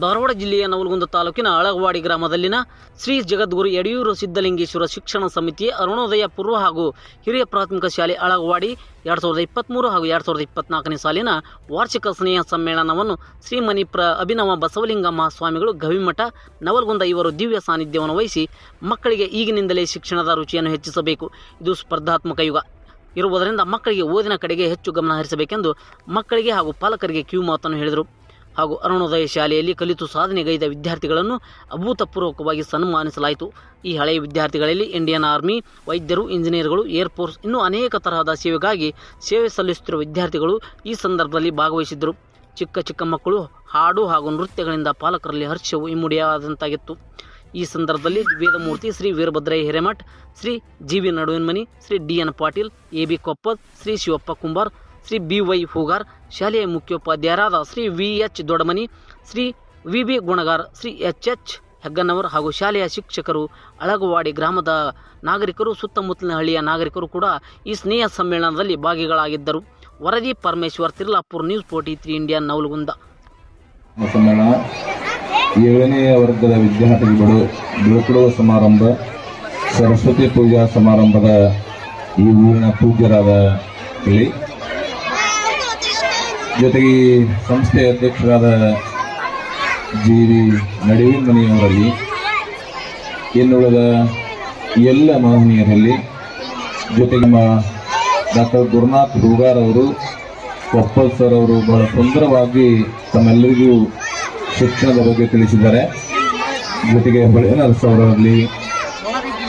ಧಾರವಾಡ ಜಿಲ್ಲೆಯ ನವಲಗುಂದ ತಾಲೂಕಿನ ಅಳಗವಾಡಿ ಗ್ರಾಮದಲ್ಲಿನ ಶ್ರೀ ಜಗದ್ಗುರು ಯಡಿಯೂರು ಸಿದ್ಧಲಿಂಗೇಶ್ವರ ಶಿಕ್ಷಣ ಸಮಿತಿ ಅರುಣೋದಯ ಪೂರ್ವ ಹಾಗೂ ಹಿರಿಯ ಪ್ರಾಥಮಿಕ ಶಾಲೆ ಅಳಗವಾಡಿ ಎರಡು ಸಾವಿರದ ಇಪ್ಪತ್ತ್ಮೂರು ಹಾಗೂ ಎರಡು ಸಾವಿರದ ಇಪ್ಪತ್ನಾಲ್ಕನೇ ಸಾಲಿನ ವಾರ್ಷಿಕ ಸ್ನೇಹ ಸಮ್ಮೇಳನವನ್ನು ಶ್ರೀ ಪ್ರ ಅಭಿನವ ಬಸವಲಿಂಗಮ್ಮ ಸ್ವಾಮಿಗಳು ಗವಿಮಠ, ನವಲಗುಂದ ಇವರು ದಿವ್ಯ ಸಾನ್ನಿಧ್ಯವನ್ನು ವಹಿಸಿ ಮಕ್ಕಳಿಗೆ ಈಗಿನಿಂದಲೇ ಶಿಕ್ಷಣದ ರುಚಿಯನ್ನು ಹೆಚ್ಚಿಸಬೇಕು. ಇದು ಸ್ಪರ್ಧಾತ್ಮಕ ಯುಗ. ಇರುವುದರಿಂದ ಮಕ್ಕಳಿಗೆ ಓದಿನ ಕಡೆಗೆ ಹೆಚ್ಚು ಗಮನ ಹರಿಸಬೇಕೆಂದು ಮಕ್ಕಳಿಗೆ ಹಾಗೂ ಪಾಲಕರಿಗೆ ಕಿವಿ ಮಾತನ್ನು ಹೇಳಿದರು. ಹಾಗೂ ಅರುಣೋದಯ ಶಾಲೆಯಲ್ಲಿ ಕಲಿತು ಸಾಧನೆಗೈದ ವಿದ್ಯಾರ್ಥಿಗಳನ್ನು ಅಭೂತಪೂರ್ವಕವಾಗಿ ಸನ್ಮಾನಿಸಲಾಯಿತು. ಈ ಹಳೆಯ ವಿದ್ಯಾರ್ಥಿಗಳಲ್ಲಿ ಇಂಡಿಯನ್ ಆರ್ಮಿ, ವೈದ್ಯರು, ಇಂಜಿನಿಯರ್ಗಳು ಏರ್ಫೋರ್ಸ್ ಇನ್ನೂ ಅನೇಕ ತರಹದ ಸೇವೆಗಾಗಿ ಸೇವೆ ಸಲ್ಲಿಸುತ್ತಿರುವ ವಿದ್ಯಾರ್ಥಿಗಳು ಈ ಸಂದರ್ಭದಲ್ಲಿ ಭಾಗವಹಿಸಿದ್ದರು. ಚಿಕ್ಕ ಚಿಕ್ಕ ಮಕ್ಕಳು ಹಾಡು ಹಾಗೂ ನೃತ್ಯಗಳಿಂದ ಪಾಲಕರಲ್ಲಿ ಹರ್ಷವು ಇಮ್ಮುಡಿಯಾದಂತಾಗಿತ್ತು. ಈ ಸಂದರ್ಭದಲ್ಲಿ Vedamurthy Shri Veerabhadrayya Hiremath, Shri G V Naduvinmani, Shri D N Patil, A B Koppad, Shri Shivappa Kumbar Shri B Y Hugar, ಶಾಲೆಯ ಮುಖ್ಯೋಪಾಧ್ಯಾಯರಾದ Shri V H Dodamani Shri V B Gunagar, Shri H H Hegganavar ಹಾಗೂ ಶಾಲೆಯ ಶಿಕ್ಷಕರು, ಅಳಗವಾಡಿ ಗ್ರಾಮದ ನಾಗರಿಕರು, ಸುತ್ತಮುತ್ತಲಿನ ಹಳ್ಳಿಯ ನಾಗರಿಕರು ಕೂಡ ಈ ಸ್ನೇಹ ಸಮ್ಮೇಳನದಲ್ಲಿ ಭಾಗಿಗಳಾಗಿದ್ದರು. ವರದಿ Parameshwar, Tirlapur news forty three India, Navalagund. ಸಮ್ಮೇಳನ ಏಳನೇ ವರ್ಗದ ವಿದ್ಯಾರ್ಥಿಗಳು ಬೀಳ್ಕೊಡುವ ಸಮಾರಂಭ, ಸರಸ್ವತಿ ಪೂಜಾ ಸಮಾರಂಭದ ಈ ಊರಿನ ಪೂಜ್ಯರಾದ ಇಲ್ಲಿ ಜೊತೆಗೆ ಸಂಸ್ಥೆ ಅಧ್ಯಕ್ಷರಾದ ಜಿ ವಿ ನಡುವಿನಮನಿಯವರಲ್ಲಿ ಇನ್ನುಳಿದ ಎಲ್ಲ ಮಹನೀಯರಲ್ಲಿ ಜೊತೆಗೆ ನಮ್ಮ ಡಾಕ್ಟರ್ ಗುರುನಾಥ್ ಹೂಗಾರ್ ಅವರು, ಕೊಪ್ಪಲ್ ಸರ್ ಅವರು ಬಹಳ ಸುಂದರವಾಗಿ ತಮ್ಮೆಲ್ಲರಿಗೂ ಶಿಕ್ಷಣದ ಬಗ್ಗೆ ತಿಳಿಸಿದ್ದಾರೆ. ಜೊತೆಗೆ ಹೊಳೆನರಸ ಅವರಲ್ಲಿ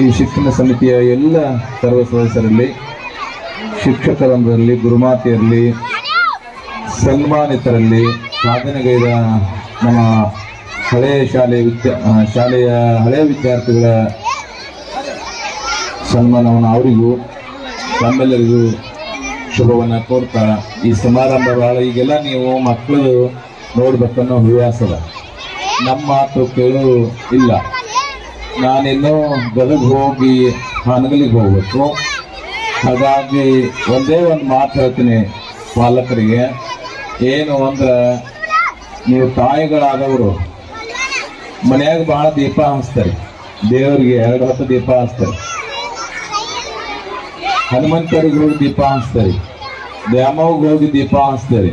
ಈ ಶಿಕ್ಷಣ ಸಮಿತಿಯ ಎಲ್ಲ ಸರ್ವ ಸದಸ್ಯರಲ್ಲಿ, ಶಿಕ್ಷಕರಂದರಲ್ಲಿ, ಗುರುಮಾತೆಯರಲ್ಲಿ ಸನ್ಮಾನಿತರಲ್ಲಿ ಸಾಧನೆಗೈದ ನಮ್ಮ ಹಳೆಯ ಶಾಲೆಯ ವಿದ್ಯಾ ಶಾಲೆಯ ಹಳೆಯ ವಿದ್ಯಾರ್ಥಿಗಳ ಸನ್ಮಾನವನ್ನು ಅವರಿಗೂ ನಮ್ಮೆಲ್ಲರಿಗೂ ಶುಭವನ್ನು ಕೋರ್ತಾ, ಈ ಸಮಾರಂಭ ಬಹಳ ಈಗೆಲ್ಲ ನೀವು ಮಕ್ಕಳು ನೋಡ್ಬೇಕನ್ನೋ ಹವ್ಯಾಸದ. ನಮ್ಮ ಮಾತು ಕೇಳು ಇಲ್ಲ. ನಾನಿನ್ನೂ ಗದಗ ಹೋಗಿ ಹಾನಗಲಿಗೆ ಹೋಗ್ಬೇಕು. ಹಾಗಾಗಿ ಒಂದೇ ಒಂದು ಮಾತು ಹೇಳ್ತೀನಿ ಪಾಲಕರಿಗೆ. ಏನು ಅಂದ್ರೆ ನೀವು ತಾಯಿಗಳಾದವರು, ಮನ್ಯಾಗ ಬಹಳ ದೀಪ ಹಚ್ತಾರೆ. ದೇವರಿಗೆ ಎರಡು ಹೊತ್ತು ದೀಪ ಹಚ್ತಾರೆ. ಹನುಮಂತರಿಗೆ ಹೋಗಿ ದೀಪ ಹಚ್ತಾರೆ. ದ್ಯಾಮವ್ಗೆ ಹೋಗಿ ದೀಪ ಹಚ್ತಾರೆ.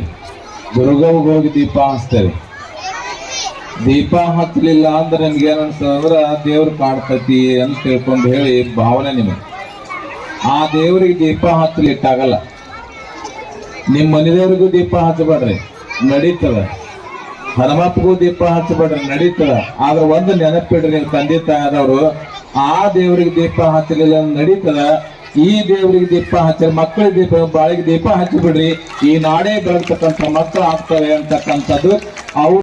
ದುರ್ಗವ್ಗೆ ಹೋಗಿ ದೀಪ ಹಚ್ತಾರೆ. ದೀಪ ಹಚ್ಚಲಿಲ್ಲ ಅಂದ್ರೆ ನನ್ಗೆ ಏನ್ ಅನ್ಸ್ತದಂದ್ರ ದೇವ್ರು ಕಾಡ್ತತಿ ಅಂತ ತಿಳ್ಕೊಂಡು ಹೇಳಿ ಭಾವನೆ ನಿಮಗೆ. ಆ ದೇವರಿಗೆ ದೀಪ ಹಚ್ಚಲಿಕ್ಕಾಗಲ್ಲ. ನಿಮ್ಮ ಮನೆದೇವ್ರಿಗೂ ದೀಪ ಹಚ್ಚಬೇಡ್ರಿ. ನಡೀತದ. ಹನುಮಪ್ಪಗೂ ದೀಪ ಹಚ್ಚಬೇಡ್ರಿ, ನಡೀತದ. ಆದ್ರೆ ಒಂದು ನೆನಪಿಡ್ರಿ ನೀವು ತಂದೆ ತಾಯದವರು, ಆ ದೇವ್ರಿಗೆ ದೀಪ ಹಚ್ಚಲಿಲ್ಲ ನಡೀತದ. ಈ ದೇವರಿಗೆ ದೀಪ ಹಚ್ಚ ಮಕ್ಕಳ ದೀಪ, ಬಾಳಿಗೆ ದೀಪ ಹಚ್ಚಿಬಿಡ್ರಿ ಈ ನಾಡೇ ಬೆಳಗ್ತಕ್ಕಂಥ ಮಕ್ಕಳು ಆಗ್ತವೆ ಅಂತಕ್ಕಂಥದ್ದು ಅವ್ರು